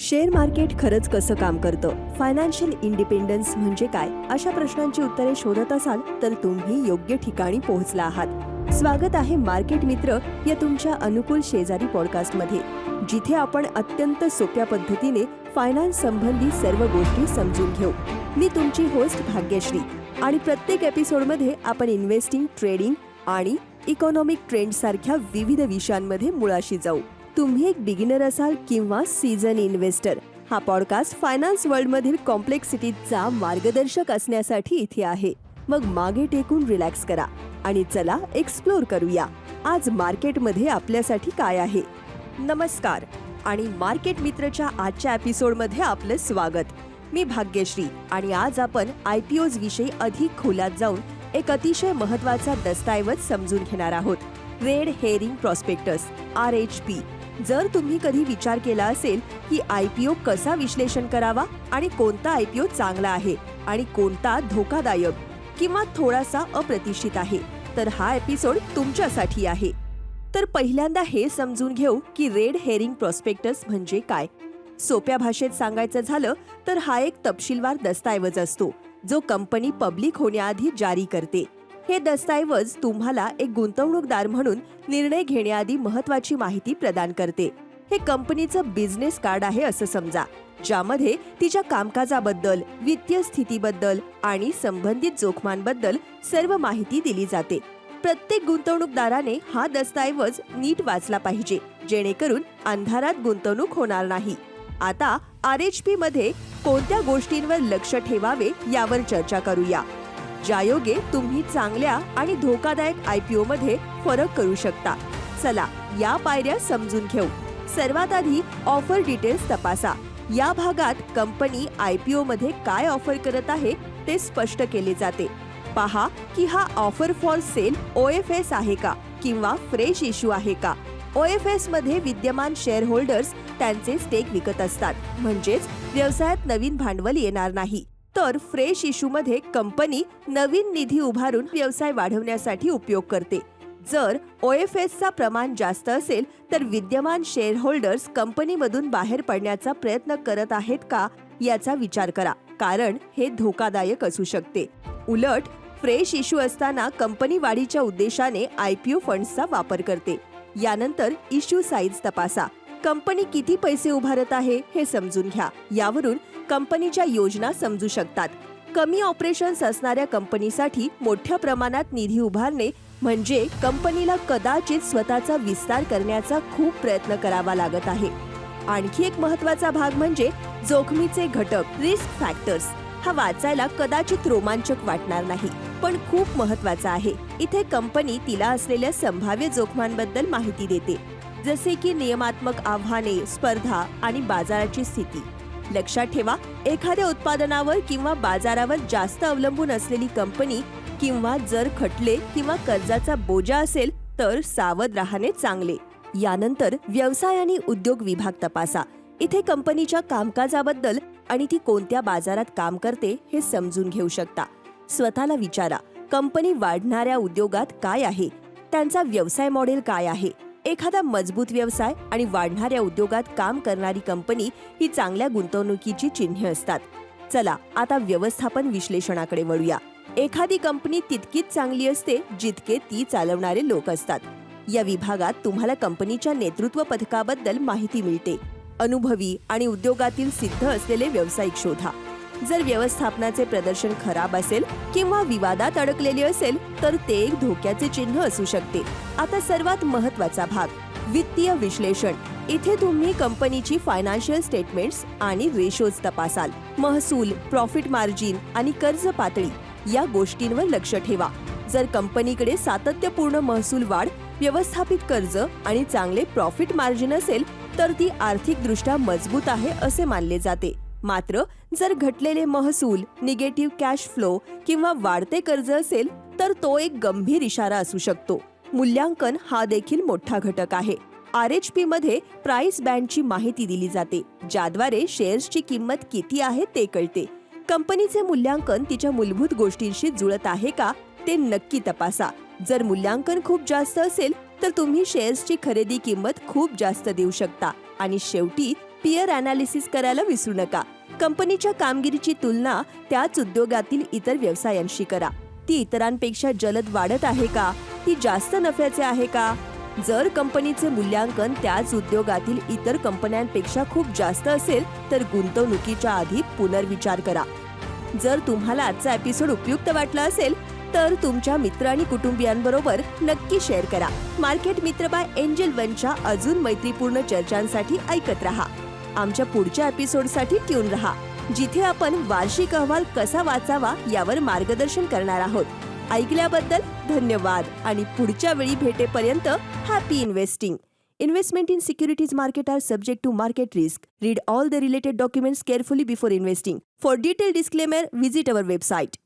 Share market खरंच कसं काम करतं? फायनान्शियल इंडिपेंडन्स म्हणजे काय? अशा प्रश्नांची उत्तरे शोधत असाल तर तुम्ही योग्य ठिकाणी पोहोचला आहात. स्वागत आहे मार्केट मित्र या तुमच्या अनुकूल शेजारी पॉडकास्टमध्ये जिथे आपण अत्यंत सोप्या पद्धतीने फायनान्स संबंधी सर्व गोष्टी समजून घेऊ. मी तुमची होस्ट भाग्यश्री आणि प्रत्येक एपिसोडमध्ये आपण इन्व्हेस्टिंग ट्रेडिंग आणि इकॉनॉमिक ट्रेंड सारख्या विविध विषयांमध्ये मुळाशी जाऊ. तुम्ही एक बिगिनर असाल किंवा सीझन इन्व्हेस्टर हा पॉडकास्ट फायनान्स वर्ल्डमधील कॉम्प्लेक्सिटीचा मार्गदर्शक असण्यासाठी इथे आहे. मग मागे टेकून रिलॅक्स करा आणि चला एक्सप्लोर करूया. आज मार्केटमध्ये आपल्यासाठी काय आहे? नमस्कार आणि मार्केट मित्रच्या आजच्या एपिसोडमध्ये आपलं स्वागत. मी भाग्यश्री आणि आज आपण आय पी ओज विषयी अधिक खोलात जाऊन एक अतिशय महत्त्वाचा दस्तऐवज समजून घेणार आहोत. Red herring prospectus R H P जर तुम्ही कधी विचार केला असेल की आय पी ओ कसा विश्लेषण करावा आणि कोणता आय पी ओ चांगला आहे आणि कोणता धोकादायक किंवा थोडासा अप्रतिष्ठित आहे तर हा एपिसोड तुमच्यासाठी आहे. तर पहिल्यांदा हे समजून घेऊ की रेड हेअरिंग प्रॉस्पेक्टस म्हणजे काय. सोप्या भाषेत सांगायचं झालं तर हा एक तपशीलवार दस्तऐवज असतो जो कंपनी पब्लिक होण्याआधी जारी करते. हे दस्तऐवज तुम्हाला एक गुंतवणूकदार म्हणून निर्णय घेण्याआधी महत्वाची माहिती प्रदान करते. हे कंपनीचं बिझनेस कार्ड आहे असं समजा ज्यामध्ये तिच्या कामकाजाबद्दल वित्तीय स्थितीबद्दल आणि संबंधित जोखमांबद्दल सर्व माहिती दिली जाते. प्रत्येक गुंतवणूकदाराने हा दस्तऐवज नीट वाचला पाहिजे जेणेकरून अंधारात गुंतवणूक होणार नाही. आता आर एच पी मध्ये कोणत्या गोष्टींवर लक्ष ठेवावे यावर चर्चा करूया. ज्यायोगे तुम्ही चांगल्या आणि धोकादायक आय पी मध्ये फरक करू शकता. चला या पायऱ्या समजून घेऊ. सर्वात आधी ऑफर डिटेल्स तपासा. या भागात कंपनी आय पी मध्ये काय ऑफर करत आहे ते स्पष्ट केले जाते. पहा की हा offer for sale O F S आहे का किंवा फ्रेश इश्यू आहे का? ओ एफ एसमध्ये विद्यमान शेअर होल्डर्स त्यांचे स्टेक विकत असतात. म्हणजेच व्यवसायात नवीन भांडवल येणार नाही. तर फ्रेश इशूमध्ये कंपनी नवीन निधी उभारून व्यवसाय वाढवण्यासाठी उपयोग करते. जर ओ एफ एसचा प्रमाण जास्त असेल तर विद्यमान शेअर होल्डर्स कंपनीमधून बाहेर पडण्याचा प्रयत्न करत आहेत का याचा विचार करा. कारण हे धोकादायक असू शकते. उलट फ्रेश इश्यू असताना कंपनी वाढीच्या उद्देशाने आय पी ओ फंड्सचा वापर करते. यानंतर इश्यू साईज तपासा. कंपनी किती पैसे उभारत आहे हे समजून घ्या. यावरून कंपनीच्या योजना समजू शकतात. कमी ऑपरेशन्स असणाऱ्या कंपनीसाठी मोठ्या प्रमाणात निधी उभारणे म्हणजे कंपनीला कदाचित स्वतःचा विस्तार करण्याचा खूप प्रयत्न करावा लागत आहे. आणखी एक महत्त्वाचा भाग म्हणजे जोखमीचे घटक रिस्क फॅक्टर्स हा वाचायला कदाचित रोमांचक वाटणार नाही पण खूप महत्त्वाचा आहे. इथे कंपनी तिला असलेल्या संभाव्य जोखमांबद्दल माहिती देते. जसे की नियमात्मक आव्हाने स्पर्धा आणि बाजाराची स्थिती. लक्षात ठेवा एखाद्या उत्पादनावर किंवा बाजारावर जास्त अवलंबून असलेली कंपनी किंवा जर खटले किंवा कर्जाचा बोजा असेल तर सावध राहणे चांगले. यानंतर व्यवसाय आणि उद्योग विभाग तपासा. इथे कंपनीच्या कामकाजाबद्दल आणि ती कोणत्या बाजारात काम करते हे समजून घेऊ शकता. स्वतःला विचारा कंपनी वाढणाऱ्या उद्योगात काय आहे? त्यांचा व्यवसाय मॉडेल काय आहे? एखादा मजबूत व्यवसाय आणि वाढणाऱ्या उद्योगात काम करणारी कंपनी ही चांगल्या गुंतवणुकीची चिन्हे असतात. चला आता व्यवस्थापन विश्लेषणाकडे वळूया. एखादी कंपनी तितकीच चांगली असते जितके ती चालवणारे लोक असतात. या विभागात तुम्हाला कंपनीच्या नेतृत्व पथकाबद्दल माहिती मिळते. अनुभवी आणि उद्योगातील सिद्ध असलेले व्यावसायिक शोधा. जर व्यवस्थापनाचे प्रदर्शन खराब असेल किंवा विवादात अडकलेले असेल तर ते एक धोक्याचे चिन्ह असू शकते. आता सर्वात महत्त्वाचा भाग वित्तीय विश्लेषण. इथे तुम्ही कंपनीची फायनान्शियल स्टेटमेंट्स आणि रेशोज तपासाल. महसूल प्रॉफिट मार्जिन आणि कर्ज पातळी या गोष्टींवर लक्ष ठेवा. जर कंपनीकडे सातत्यपूर्ण महसूल वाढ व्यवस्थापित कर्ज आणि चांगले प्रॉफिट मार्जिन असेल तर ती आर्थिकदृष्ट्या मजबूत आहे असे मानले जाते. मात्र जर घटलेले महसूल निगेटिव्ह कॅश फ्लो किंवा वाढते कर्ज असेल तर तो एक गंभीर इशारा असू शकतो. मूल्यांकन हा देखील मोठा घटक आहे. आर एच पी मध्ये प्राइस बँडची माहिती दिली जाते ज्याद्वारे शेअर्सची किंमत किती आहे ते कळते. कंपनीचे मूल्यांकन तिच्या मूलभूत गोष्टींशी जुळत आहे का ते नक्की तपासा. जर मूल्यांकन खूप जास्त असेल तर तुम्ही शेअर्सची खरेदी किंमत खूप जास्त देऊ शकता. आणि शेवटी पियर अनालिसिस करायला विसरू नका. कंपनीच्या कामगिरीची तुलना त्याच उद्योगातील इतर व्यवसायांशी करा. ती इतरांपेक्षा जलद वाढत आहे का? ती जास्त नफ्याचे आहे का? जर कंपनीचे मूल्यांकन त्याच उद्योगातील इतर कंपन्यांपेक्षा खूप जास्त असेल तर गुंतवणुकीच्या आधी पुनर्विचार करा. जर तुम्हाला आजचा एपिसोड उपयुक्त वाटला असेल तर तुमच्या मित्र आणि कुटुंबियांबरोबर नक्की शेअर करा. मार्केट मित्र बाय एंजल वनच्या अजून मैत्रीपूर्ण चर्चांसाठी ऐकत रहा. आमच्या पुढच्या एपिसोडसाठी ट्यून रहा. जिथे आपण वार्षिक अहवाल कसा वाचावा यावर मार्गदर्शन करणार आहोत. ऐकल्याबद्दल धन्यवाद. आणि पुढच्या वेळी भेटेपर्यंत happy investing investment in securities market are subject to market risk read all the related documents carefully before investing for detail disclaimer visit our website